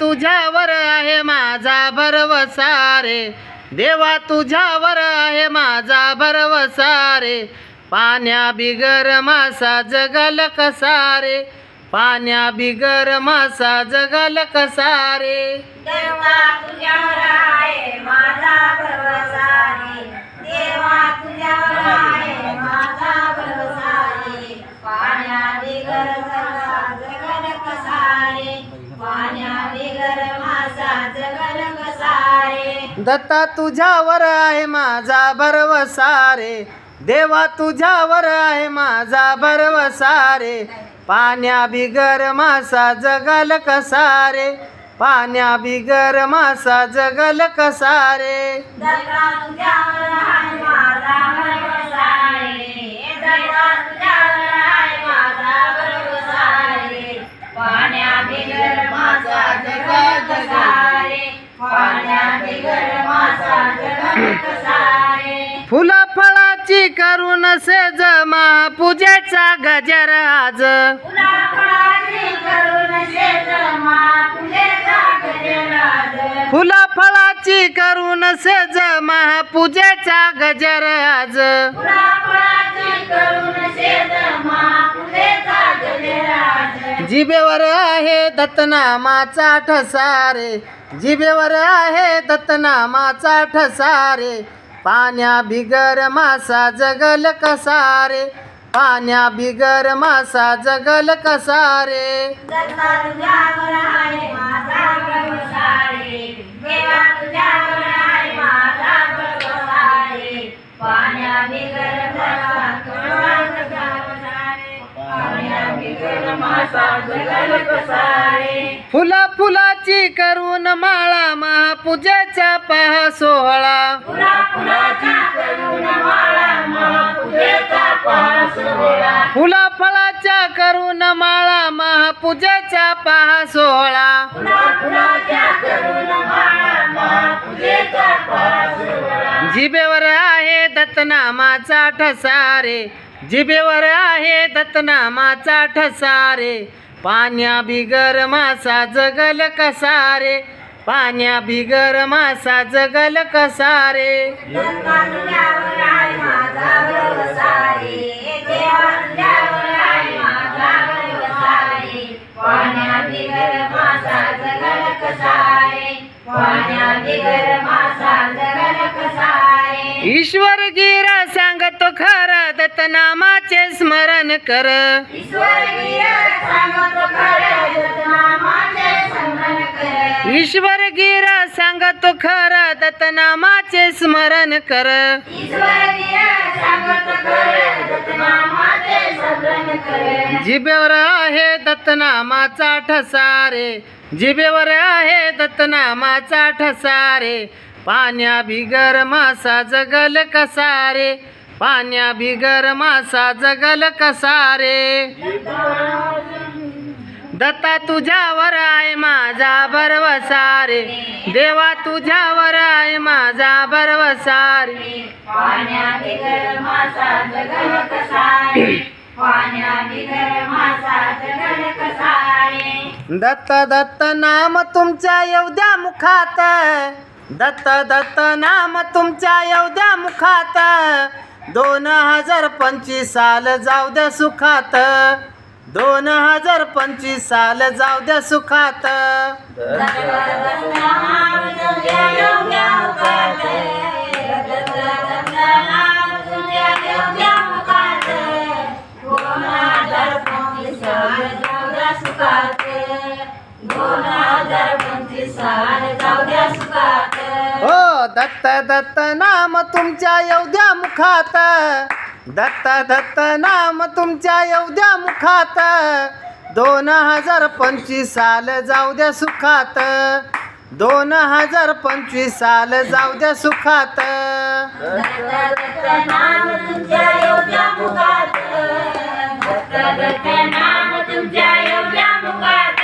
तुझ्यावर आहे माझा भरवसा रे. देवा तुझ्यावर आहे माझा भरवसा रे. पाण्या बिगर मासा जगल कसा रे. पाण्या बिगर मासा जगल कसा रे. देवा तुझ्यावर आहे माझा भरवसा रे. देवा तुझ्यावर दत्ता तुझ्यावर आहे माझा भरवसा रे. देवा तुझ्यावर आहे माझा भरवसा रे. पाण्या बिगर मासा जगल कसा रे. पाण्या बिगर मासा जगल कसा रे. करून सेज महापूजेचा गजर आज. फुला फळाची करून शेत मा तुझेचा गजराज फुला फळाची करून सेज महापूजेचा गजर आज. जिबेवर आहे दत्तनामाचा ठसारे. जिबेवर आहे दत्तनामाचा ठसारे. पाण्या बिगर मासा जगल मासा कसा रे पाण्या बिगर माझा जगल कसा रे फुला फुलाची करून माळा महापूजेचा पहा सोहळा. फुला फळाच्या करून माळा महापूजेचा पहा सोहळा फुला फुलाच्या करून माळा महापूजेचा पहा सोहळा जिबेवर आहे दत्तनामाचा ठसारे. जिबेवर आहे दत्तनामाचा ठसारे. पाण्या बिगर मासा जगल कसारे. पाण्या बिगर मासा जगल कसारे. ईश्वर गिरा सांगतो खरं खरं दत्तनामाचे स्मरण कर. ईश्वर गिरा सांगतो खरं खरं दत्तनामाचे स्मरण कर. जिबेवर आहे दत्तनामाचा ठसारे जिबेवर आहे दत्तनामाचा ठसारे पाण्या बिगर मासा जगल कसारे. पाण्या बिगर मासा जगल कसारे. दत्ता तुझ्यावर आहे माझा भरवसा रे देवा तुझ्यावर आहे माझा भरवसा रे पाण्या बिगर मासा जगल कसा रे पाण्या बिगर मासा जगल कसा रे दत्त दत्त नाम तुमच्या येवद्या मुखात. दत्त दत्त नाम तुमच्या येवद्या मुखात. दोन हजार पंचवीस साल जाऊ द्या सुखात. दोन हजार पंचवीस साल जाऊ द्या सुखात. हो दत्त दत्त नाम तुमच्या येवद्या मुखात. दत्त दत्त नाम तुमच्या येवद्या मुखात. दोन हजार पंचवीस साल जाऊ द्या सुखात. दोन हजार पंचवीस साल जाऊ द्या सुखात. नाम तुमच्या मुखात. नाम तुमच्या एवढ्या मुखात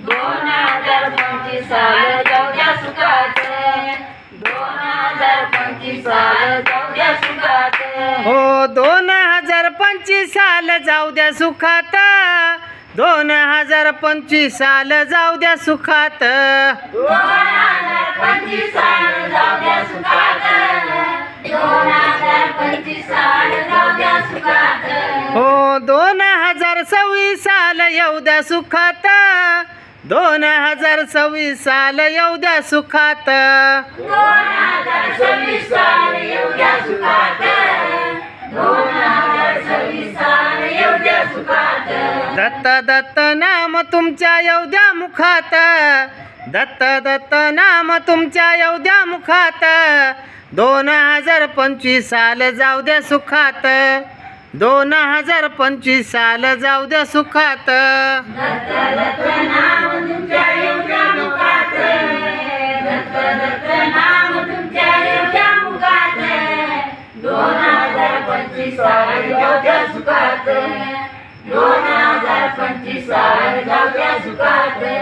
दोन हजार पंचवीस साल जाऊद्या सुखात दोन हजार पंचवीस साल जाऊद्या सुखात हो दोन हजार पंचवीस साल जाऊ द्या सुखात. दोन हजार पंचवीस साल जाऊ द्या सुखात. दोन हजार पंचवीस साल जाऊ द्या सुखात. दोन हजार पंचवीस साल जाऊ द्या सुखात. हो दोन हजार सव्वीस साल येऊ द्या सुखात. दोन हजार सव्वीस साल येऊ द्या सुखात. दत्त दत्त नाम तुमच्या येऊ द्या मुखात. दत्त दत्त नाम तुमच्या येऊ द्या मुखात. दोन हजार पंचवीस साल जाऊ द्या सुखात. दोन हजार पंचवीस साल जाऊ द्या सुखात. दोन हजार पंचवीस साल जाऊ द्या सुखात.